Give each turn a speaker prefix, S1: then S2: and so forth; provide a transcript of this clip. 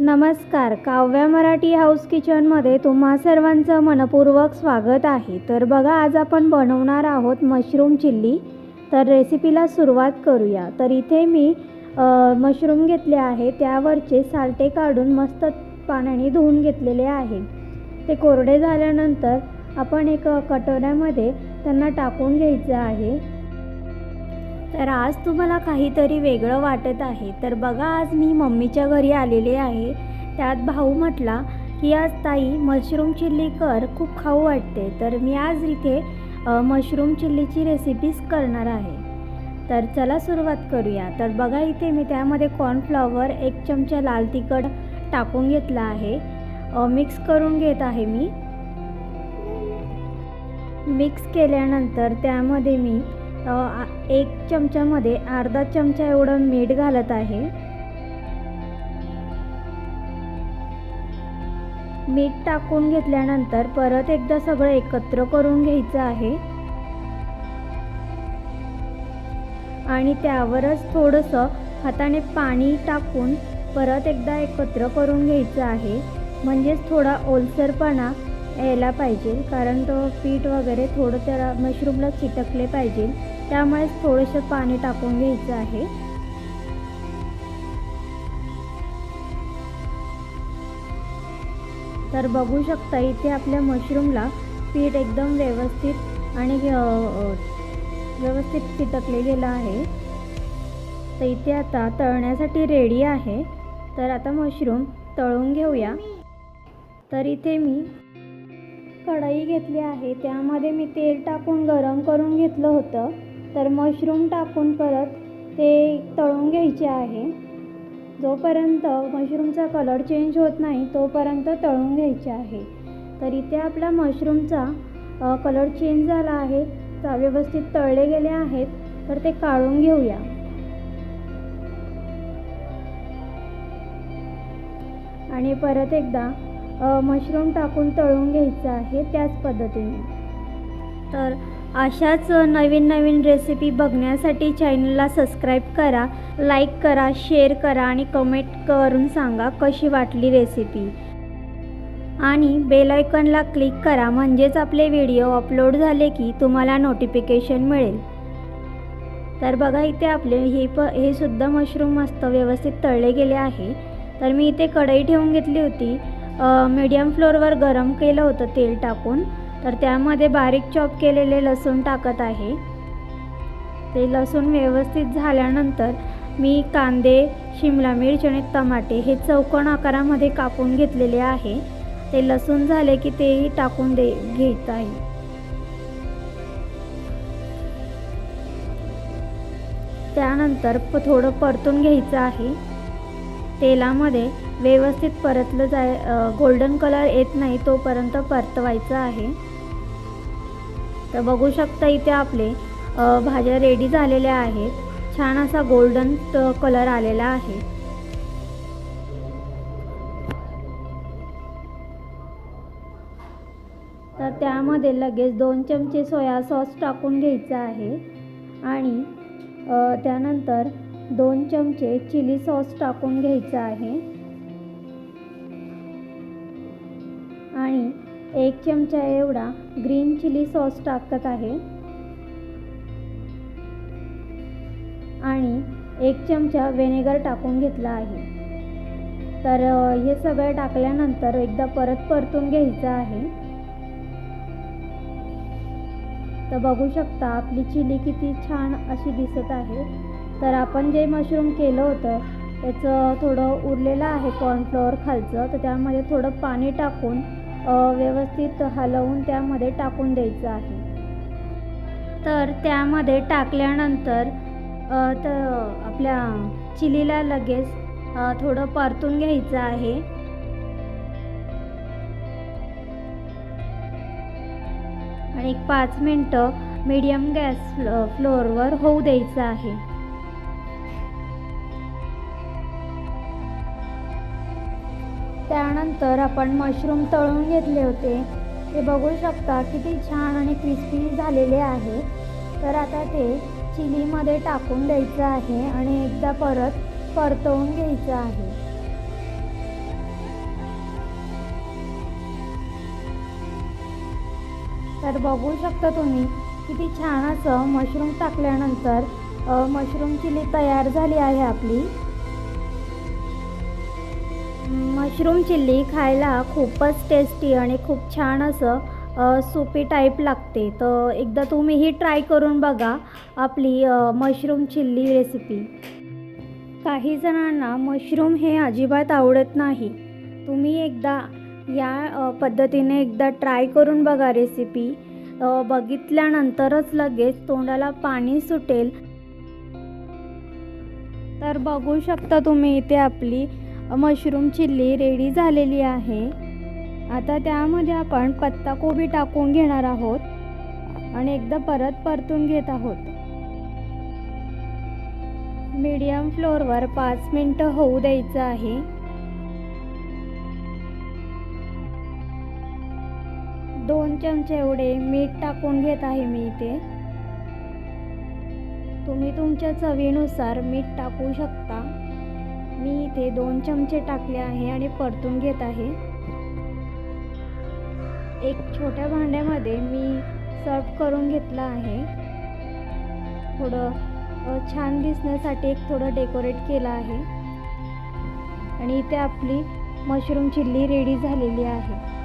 S1: नमस्कार. काव्या मराठी हाऊस किचनमध्ये तुम्हा सर्वांचं मनपूर्वक स्वागत आहे. तर बघा आज आपण बनवणार आहोत मशरूम चिल्ली. तर रेसिपीला सुरुवात करूया. तर इथे मी मशरूम घेतले आहे. त्यावरचे सालटे काढून मस्त पाण्याने धुवून घेतलेले आहे. ते कोरडे झाल्यानंतर आपण एक कटोऱ्यामध्ये त्यांना टाकून घ्यायचं आहे. तर आज तुम्हाला काहीतरी वेगळं वाटत आहे. तर बघा आज मी मम्मीच्या घरी आलेले आहे. त्यात भाऊ म्हटला की आज ताई मशरूम चिल्ली कर खूप खाऊ वाटते. तर मी आज इथे मशरूम चिल्लीची रेसिपीज करणार आहे. तर चला सुरुवात करूया. तर बघा इथे मी त्यामध्ये कॉर्नफ्लॉवर एक चमचा लाल तिखट टाकून घेतला आहे. मिक्स करून घेत आहे मी. मिक्स केल्यानंतर त्यामध्ये मी एक चमच्यामध्ये अर्धा चमचा एवढं मीठ घालत आहे. मीठ टाकून घेतल्यानंतर परत एकदा सगळं एकत्र करून घ्यायचं आहे. आणि त्यावरच थोडंसं हाताने पाणी टाकून परत एकदा एकत्र करून घ्यायचं आहे. म्हणजेच थोडा ओलसरपणा यायला पाहिजे कारण तो पीठ वगैरे थोडं त्याला मशरूमला चिटकले पाहिजे. त्यामुळेच थोडंसं पाणी टाकून घ्यायचं आहे. तर बघू शकता इथे आपल्या मशरूमला पीठ एकदम व्यवस्थित आणि व्यवस्थित चिटकले गेलं आहे. तर इथे आता तळण्यासाठी रेडी आहे. तर आता मशरूम तळून घेऊया. तर इथे मी कढई घेतली आहे. त्यामध्ये मी तेल टाकून गरम करून घेतलं होतं. तर मशरूम टाकून परत ते तळून घ्यायचे आहे. जोपर्यंत मशरूमचा कलर चेंज होत नाही तोपर्यंत तळून घ्यायचे आहे. तर इथे आपला मशरूमचा कलर चेंज झाला आहे. व्यवस्थित तळले गेले आहेत. तर ते काढून घेऊया. आणि परत एकदा मशरूम टाकून तळून घ्यायचं आहे त्याच पद्धतीने. तर अशाच नवीन नवीन रेसिपी बघण्यासाठी चॅनलला सबस्क्राईब करा लाईक करा शेअर करा आणि कमेंट करून सांगा कशी वाटली रेसिपी आणि बेल आयकॉनला क्लिक करा म्हणजेच आपले व्हिडिओ अपलोड झाले की तुम्हाला नोटिफिकेशन मिळेल. तर बघा इथे आपले हे प हे सुद्धा मशरूम मस्त व्यवस्थित तळले गेले आहे. तर मी इथे कढई ठेवून घेतली होती. मीडियम फ्लोअरवर गरम केलं होतं तेल टाकून. तर त्यामध्ये बारीक चॉप केलेले लसूण टाकत आहे. ते लसूण व्यवस्थित झाल्यानंतर मी कांदे शिमला मिरच आणि टमाटे हे चौकोन आकारामध्ये कापून घेतलेले आहे. ते लसूण झाले की तेही टाकून दे घेत आहे. त्यानंतर प थोडं परतून घ्यायचं आहे. तेलामध्ये व्यवस्थित परतलं जाय गोल्डन कलर येत नाही तोपर्यंत परतवायचं आहे. तर बघू शकता इथे आपले भाज्या रेडी झालेल्या आहेत. छान असा गोल्डन कलर आलेला आहे. तर त्यामध्ये लगेच दोन चमचे सोया सॉस टाकून घ्यायचं आहे. आणि त्यानंतर दोन चमचे चिली सॉस टाकून घ्यायचं आहे. आणि एक चमचा एवढा ग्रीन चिली सॉस टाकत आहे. आणि एक चमचा व्हिनेगर टाकून घेतला आहे. तर हे सगळं टाकल्यानंतर एकदा परत परतून घ्यायचं आहे. तर बघू शकता आपली चिली किती छान अशी दिसत आहे. तर आपण जे मशरूम केलं होतं त्याचं थोडं उरलेलं आहे कॉर्नफ्लोअर खालचं. तर त्यामध्ये थोडं पाणी टाकून व्यवस्थित हलवून त्यामध्ये टाकून द्यायचं आहे. तर त्यामध्ये टाकल्यानंतर तर आपल्या चिलीला लगेच थोडं परतून घ्यायचं आहे. आणि एक पाच मिनटं मीडियम गॅस फ्लो फ्लोअरवर होऊ द्यायचं आहे. त्यानंतर आपण मशरूम तळून घेतले होते. ते बघू शकता किती छान आणि क्रिस्पी झालेले आहे. तर आता ते चिलीमध्ये टाकून द्यायचं आहे आणि एकदा परत परतवून घ्यायचं आहे. तर बघू शकता तुम्ही किती छान असं मशरूम टाकल्यानंतर मशरूम चिली तयार झाली आहे आपली. मशरूम चिल्ली खायला खूपच टेस्टी आणि खूप छान असं सोपी सुपी टाईप लागते. तर एकदा तुम्हीही ट्राय करून बघा आपली मशरूम चिल्ली रेसिपी काही जणांना मशरूम हे अजिबात आवडत नाही. तुम्ही एकदा या पद्धतीने एकदा ट्राय करून बघा रेसिपी बघितल्यानंतरच लगेच तोंडाला पाणी सुटेल. तर बघू शकता तुम्ही इथे आपली मशरूम चिल्ली रेडी झालेली आहे. आता त्यामध्ये आपण पत्ताकोबी टाकून घेणार आहोत आणि एकदा परत परतून घेत आहोत. मीडियम फ्लोअरवर पाच मिनटं होऊ द्यायचं आहे. दोन चमचे एवढे मीठ टाकून घेत आहे मी इथे. तुम्ही तुमच्या चवीनुसार मीठ टाकू शकता. मी इथे दोन चमचे टाकले आहे आणि परतून घेत आहे. एक छोट्या भांड्यामध्ये मी सर्व करून घेतलं आहे. थोडं छान दिसण्यासाठी एक थोडं डेकोरेट केलं आहे. आणि इथे आपली मशरूम चिल्ली रेडी झालेली आहे.